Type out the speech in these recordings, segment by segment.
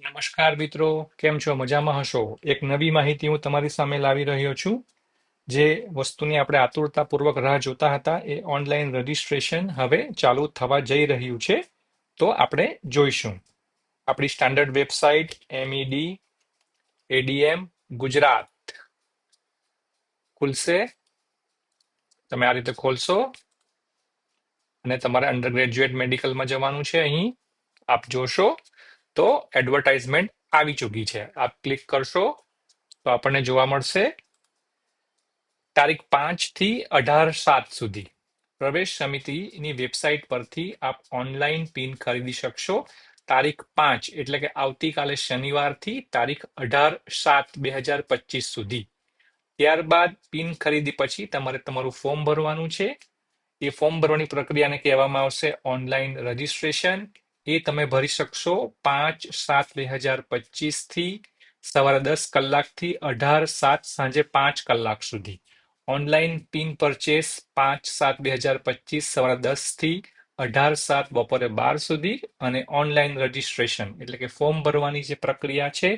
નમસ્કાર મિત્રો, કેમ છો? મજામાં હશો? એક નવી માહિતી હું તમારી સામે લાવી રહ્યો છું. જે વસ્તુની આપણે આતુરતાપૂર્વક રાહ જોતા હતા, એ ઓનલાઈન રજિસ્ટ્રેશન હવે ચાલુ થવા જઈ રહ્યું છે, તો આપણે જોઈશું. આપણી standard website MED ADM Gujarat. ખુલશે? તમે આ રીતે ખોલશો. અને તમારે અંડર ગ્રેજ્યુએટ મેડિકલમાં જવાનું છે અહીં. આપ જોશો. તો એડવર્ટાઇઝમેન્ટ આવી ચૂકી છે. આપ ક્લિક કરશો તો આપણને જોવા મળશે તારીખ પાંચથી અઢાર સાત સુધી. પ્રવેશ સમિતિની વેબસાઇટ પરથી આપ ઓનલાઈન પિન ખરીદી શકશો. તારીખ પાંચ એટલે કે આવતીકાલે શનિવારથી તારીખ અઢાર સાત બે હજાર પચીસ સુધી. ત્યારબાદ પિન ખરીદી પછી તમારે તમારું ફોર્મ ભરવાનું છે. એ ફોર્મ ભરવાની પ્રક્રિયાને કહેવામાં આવશે ઓનલાઈન રજીસ્ટ્રેશન એ તમે ભરી શકશો પાંચ સાત બે હજાર પચીસથી સવારે દસ કલાકથી અઢાર સાત સાંજે પાંચ કલાક સુધી. ઓનલાઈન પિન પરચેસ પાંચ સાત બે હજાર પચીસ સવારે દસથી અઢાર સાત બપોરે બાર સુધી અને ઓનલાઈન રજીસ્ટ્રેશન, એટલે કે ફોર્મ ભરવાની જે પ્રક્રિયા છે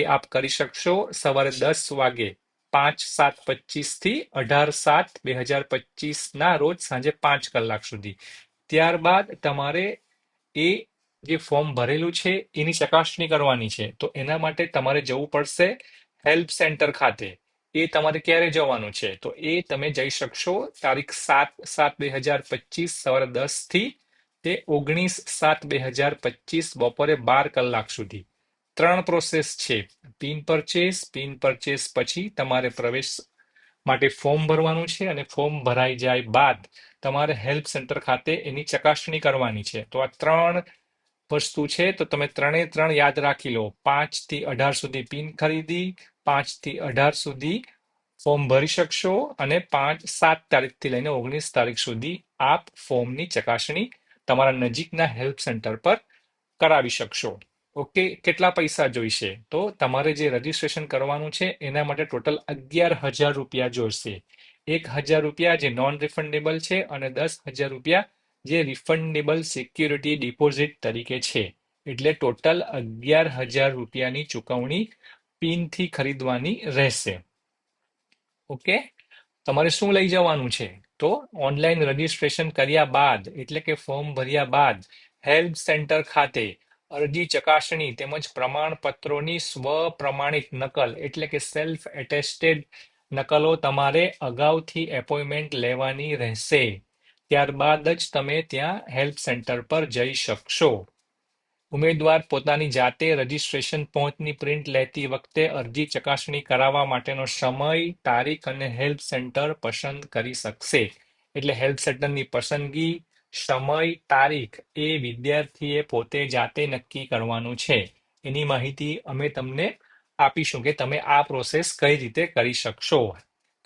એ આપ કરી શકશો સવારે દસ વાગે પાંચ સાત પચીસથી અઢાર સાત બે હજાર પચીસ ના રોજ સાંજે પાંચ કલાક સુધી. ત્યારબાદ તમારે એ જે ફોર્મ ભરેલું છે, એની ચકાસણી કરવાની છે. તો એના માટે તમારે જવું પડશે હેલ્પ સેન્ટર ખાતે. એ તમારે ક્યારે જવાનું છે? તો એ તમે જઈ શકશો તારીખ સાત સાત બે હજાર પચીસ, સવારે દસથી તે ઓગણીસ, સાત બે હજાર પચીસ બપોરે બાર કલાક સુધી. ત્રણ પ્રોસેસ છે. પિન પરચેસ પિન પરચેસ પછી તમારે પ્રવેશ માટે ફોર્મ ભરવાનું છે અને ફોર્મ ભરાઈ જાય બાદ તમારે હેલ્પ સેન્ટર ખાતે એની ચકાસણી કરવાની છે. તો આ ત્રણ વસ્તુ છે, તો તમે ત્રણે ત્રણ યાદ રાખી લો. પાંચથી અઢાર સુધી પિન ખરીદી, પાંચથી અઢાર સુધી ફોર્મ ભરી શકશો અને પાંચ સાત તારીખથી લઈને ઓગણીસ તારીખ સુધી આપ ફોર્મની ચકાસણી તમારા નજીકના હેલ્પ સેન્ટર પર કરાવી શકશો. ઓકે, કેટલા પૈસા જોઈશે? તો તમારે જે રજીસ્ટ્રેશન કરવાનું છે, એના માટે ટોટલ અગિયાર હજાર રૂપિયા જોઈશે. એક હજાર રૂપિયા જે નોન રિફંડેબલ છે અને દસ હજાર રૂપિયા જે રિફંડેબલ સિક્યુરિટી ડિપોઝિટ તરીકે છે. એટલે ટોટલ અગિયાર હજાર રૂપિયાની ચુકવણી પિનથી ખરીદવાની રહેશે. ઓકે? તમારે શું લઈ જવાનું છે? તો ઓનલાઈન રજીસ્ટ્રેશન કર્યા બાદ, એટલે કે ફોર્મ ભર્યા બાદ હેલ્પ સેન્ટર ખાતે અરજી ચકાસણી તેમજ પ્રમાણપત્રોની સ્વ પ્રમાણિત નકલ, એટલે કે સેલ્ફ એટેસ્ટેડ નકલો તમારે અગાઉથી એપોઇન્ટમેન્ટ લેવાની રહેશે. ત્યારબાદ જ તમે ત્યાં હેલ્પ સેન્ટર પર જઈ શકશો. ઉમેદવાર પોતાની જાતે રજિસ્ટ્રેશન પહોંચની પ્રિન્ટ લેતી વખતે અરજી ચકાસણી કરાવવા માટેનો સમય, તારીખ અને હેલ્પ સેન્ટર પસંદ કરી શકશે. એટલે હેલ્પ સેન્ટરની પસંદગી, સમય, તારીખ એ વિદ્યાર્થીએ પોતે જાતે નક્કી કરવાનું છે. એની માહિતી અમે તમને આપીશું કે તમે આ પ્રોસેસ કઈ રીતે કરી શકશો.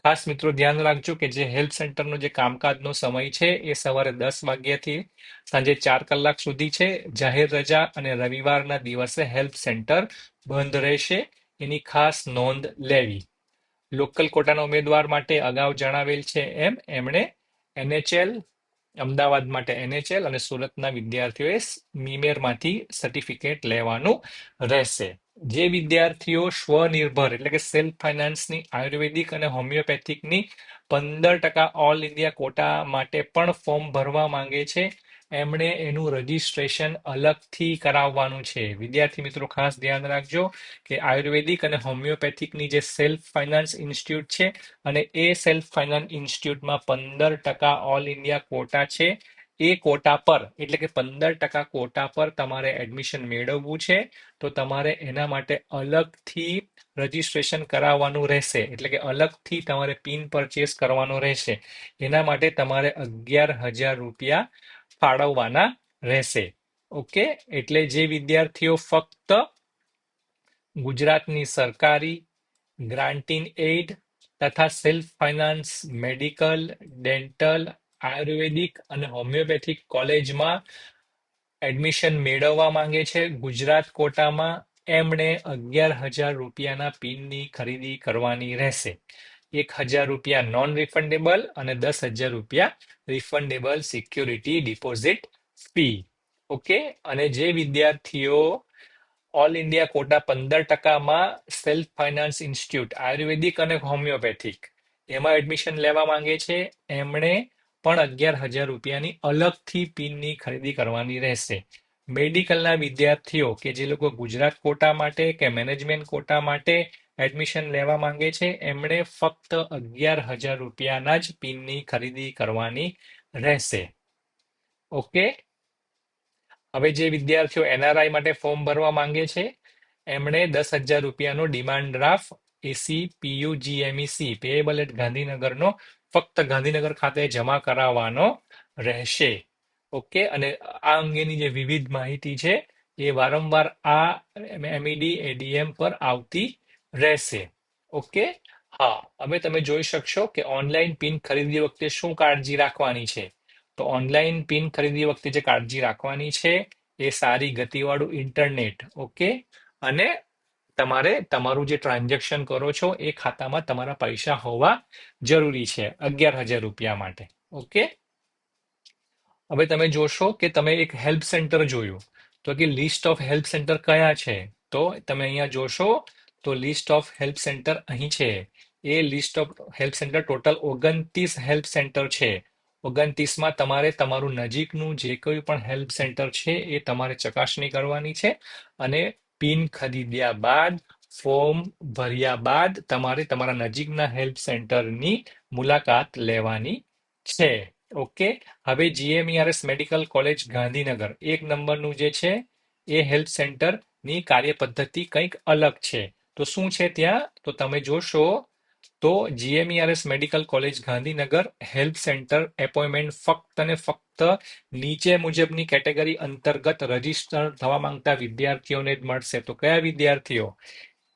ખાસ મિત્રો ધ્યાન રાખજો કે જે હેલ્પ સેન્ટરનો જે કામકાજનો સમય છે એ સવારે દસ વાગ્યાથી સાંજે ચાર કલાક સુધી છે. જાહેર રજા અને રવિવારના દિવસે હેલ્પ સેન્ટર બંધ રહેશે. એની ખાસ નોંધ લેવી. લોકલ કોટાના ઉમેદવાર માટે અગાઉ જણાવેલ છે એમ, એમણે એનએચએલ, અમદાવાદ માટે એનએચએલ અને સુરતના વિદ્યાર્થીઓએ મીમેરમાંથી સર્ટિફિકેટ લેવાનું રહેશે. જે વિદ્યાર્થીઓ સ્વનિર્ભર, એટલે કે સેલ્ફ ફાઇનાન્સની આયુર્વેદિક અને હોમિયોપેથિકની પંદર ટકા ઓલ ઇન્ડિયા કોટા માટે પણ ફોર્મ ભરવા માંગે છે. એમણે એનું રજિસ્ટ્રેશન અલગથી કરાવવાનું છે. વિદ્યાર્થી મિત્રો, ખાસ ધ્યાન રાખજો કે આયુર્વેદિક અને હોમિયોપેથિકની જે સેલ્ફ ફાઇનાન્સ ઇન્સ્ટિટ્યૂટ છે અને એ સેલ્ફ ફાઇનાન્સ ઇન્સ્ટિટ્યૂટમાં પંદર ટકા ઓલ ઇન્ડિયા કોટા છે. એ કોટા પર, એટલે કે પંદર ટકા કોટા પર તમારે એડમિશન મેળવવું છે, તો તમારે એના માટે અલગથી રજીસ્ટ્રેશન કરાવવાનું રહેશે. એટલે કે અલગથી તમારે પિન પરચેસ કરવાનો રહેશે. એના માટે તમારે અગિયાર હજાર રૂપિયા ફાળવવાના રહેશે. ઓકે? એટલે જે વિદ્યાર્થીઓ ફક્ત ગુજરાતની સરકારી ગ્રાન્ટીન એઇડ તથા self finance medical dental ayurvedic અને હોમિયોપેથિક કોલેજમાં એડમિશન મેળવવા માંગે છે. ગુજરાત કોટામાં એમણે અગિયાર હજાર રૂપિયાના પિનની ખરીદી કરવાની રહેશે. એક હજાર રૂપિયા નોન રિફંડેબલ અને દસ હજાર રૂપિયા refundable security deposit fee okay અને જે વિદ્યાર્થીઓ ઓલ ઇન્ડિયા કોટા પંદર ટકામાં સેલ્ફ ફાઇનાન્સ ઇન્સ્ટિટ્યૂટ આયુર્વેદિક અને હોમિયોપેથિક, એમાં એડમિશન લેવા માંગે છે. એમણે પણ અગિયાર હજાર રૂપિયાની અલગથી પિનની ખરીદી કરવાની રહેશે. મેડિકલના વિદ્યાર્થીઓ કે જે લોકો ગુજરાત કોટા માટે કે મેનેજમેન્ટ કોટા માટે એડમિશન લેવા માંગે છે, એમણે ફક્ત અગિયાર હજાર રૂપિયાના જ પિનની ખરીદી કરવાની રહેશે. ઓકે? હવે જે વિદ્યાર્થીઓ એનઆરઆઈ માટે ફોર્મ ભરવા માંગે છે, એમણે દસ હજાર રૂપિયાનો demand draft, AC, PU GMEC payable at ગાંધીનગરનો ફક્ત ગાંધીનગર ખાતે જમા કરાવવાનો રહેશે. ઓકે? અને આ અંગેની જે વિવિધ માહિતી છે, એ વારંવાર આ એમઈડી એડીએમ પર આવતી રહેશે. ઓકે? હા, હવે તમે જોઈ શકશો કે ઓનલાઈન પિન ખરીદી વખતે શું કાળજી રાખવાની છે. તો ઓનલાઈન પિન ખરીદી વખતે જે કાળજી રાખવાની છે, એ સારી ગતિવાળું ઇન્ટરનેટ. ઓકે? અને તમારે તમારું જે ટ્રાન્ઝેક્શન કરો છો એ ખાતામાં તમારા પૈસા હોવા જરૂરી છે, અગિયાર હજાર રૂપિયા માટે. ઓકે? હવે તમે જોશો કે તમે એક હેલ્પ સેન્ટર જોયું. તો કે લિસ્ટ ઓફ હેલ્પ સેન્ટર કયા છે? તો તમે અહીંયા જોશો, તો લિસ્ટ ઓફ હેલ્પ સેન્ટર અહીં છે. A list of help centre total ઓગણત્રીસ હેલ્પ સેન્ટર છે. ઓગણત્રીસમાં તમારે તમારું નજીકનું જે કોઈ પણ હેલ્પ સેન્ટર છે એ તમારે ચકાસણી કરવાની છે અને પિન ખરીદ્યા બાદ, ફોર્મ ભર્યા બાદ તમારે તમારા નજીકના હેલ્પ સેન્ટરની મુલાકાત લેવાની છે. ઓકે? હવે જીએમઈઆરએસ મેડિકલ કોલેજ ગાંધીનગર. એક નંબરનું જે છે, એ હેલ્પ સેન્ટરની કાર્ય પદ્ધતિ કંઈક અલગ છે. તો શું છે ત્યાં? તો તમે જોશો તો GMERS medical college Gandhinagar help centre appointment ફક્ત અને ફક્ત નીચે મુજબની કેટેગરી અંતર્ગત રજિસ્ટર થવા માંગતા વિદ્યાર્થીઓને જ મળશે. તો કયા વિદ્યાર્થીઓ?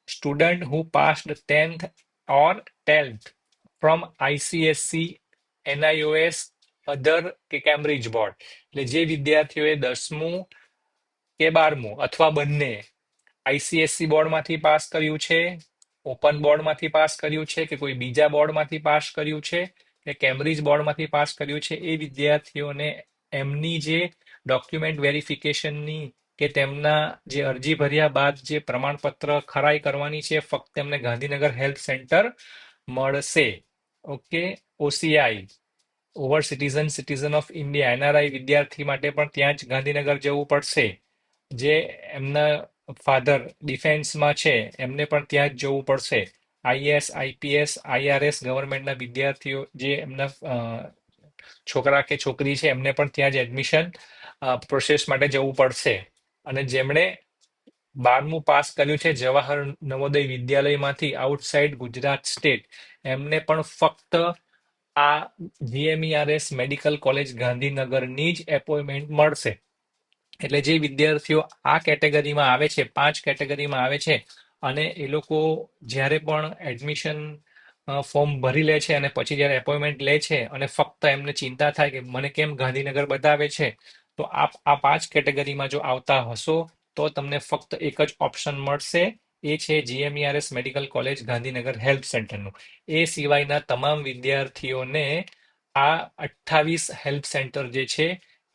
Student who passed tenth or tenth from ICSE NIOS other કે કેમ્બ્રિજ બોર્ડ એટલે જે વિદ્યાર્થીઓએ દસમું કે બારમું અથવા બંને આઈસીએસસી બોર્ડમાંથી પાસ કર્યું છે ઓપન બોર્ડમાંથી પાસ કર્યું છે કે કોઈ બીજા બોર્ડમાંથી પાસ કર્યું છે કે કેમ્બ્રિજ બોર્ડમાંથી પાસ કર્યું છે એ વિદ્યાર્થીઓને એમની જે ડોક્યુમેન્ટ વેરિફિકેશનની કે તેમના જે અરજી ભર્યા બાદ જે પ્રમાણપત્ર ખરાઈ કરવાની છે ફક્ત તેમને ગાંધીનગર હેલ્થ સેન્ટર મળશે. Okay? OCI, over citizen citizen of India, NRI વિદ્યાર્થી માટે પણ ત્યાં જ ગાંધીનગર જવું પડશે. જે એમના ફાધર ડિફેન્સમાં છે, એમને પણ ત્યાં જ જવું પડશે. આઈએસ આઈપીએસ આઈઆરએસ ગવર્મેન્ટના વિદ્યાર્થીઓ જે એમના છોકરા કે છોકરી છે, એમને પણ ત્યાં જ એડમિશન પ્રોસેસ માટે જવું પડશે. અને જેમણે બારમું પાસ કર્યું છે, જવાહર નવોદય વિદ્યાલયમાંથી આઉટસાઇડ ગુજરાત સ્ટેટ, એમને પણ ફક્ત આ જીએમઈઆરએસ મેડિકલ કોલેજ ગાંધીનગરની જ એપોઇન્ટમેન્ટ મળશે. એટલે જે વિદ્યાર્થીઓ આ કેટેગરીમાં આવે છે, પાંચ કેટેગરીમાં આવે છે, અને એ લોકો જ્યારે પણ એડમિશન ફોર્મ ભરી લે છે અને પછી જ્યારે એપોઇન્ટમેન્ટ લે છે અને ફક્ત એમને ચિંતા થાય કે મને કેમ ગાંધીનગર બતાવે છે, તો આપ, આ પાંચ કેટેગરીમાં જો આવતા હશો, તો તમને ફક્ત એક જ ઓપ્શન મળશે. એ છે GMERS medical college Gandhinagar help સેન્ટરનું એ સિવાયના તમામ વિદ્યાર્થીઓને આ અઠ્ઠાવીસ હેલ્પ સેન્ટર જે છે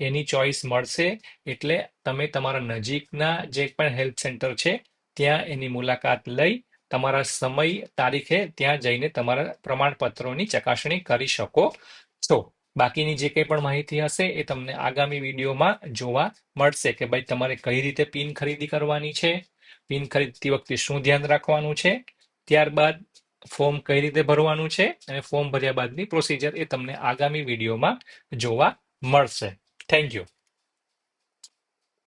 એની ચોઇસ મળશે એટલે તમે તમારા નજીકના જે પણ હેલ્પ સેન્ટર છે, ત્યાં એની મુલાકાત લઈ તમારા સમય તારીખે ત્યાં જઈને તમારા પ્રમાણપત્રોની ચકાસણી કરી શકો છો. બાકીની જે કંઈ પણ માહિતી હશે એ તમને આગામી વિડીયોમાં જોવા મળશે કે ભાઈ તમારે કઈ રીતે પિન ખરીદી કરવાની છે, પિન ખરીદતી વખતે શું ધ્યાન રાખવાનું છે, ત્યારબાદ ફોર્મ કઈ રીતે ભરવાનું છે અને ફોર્મ ભર્યા બાદની પ્રોસિજર એ તમને આગામી વિડીયોમાં જોવા મળશે. Thank you.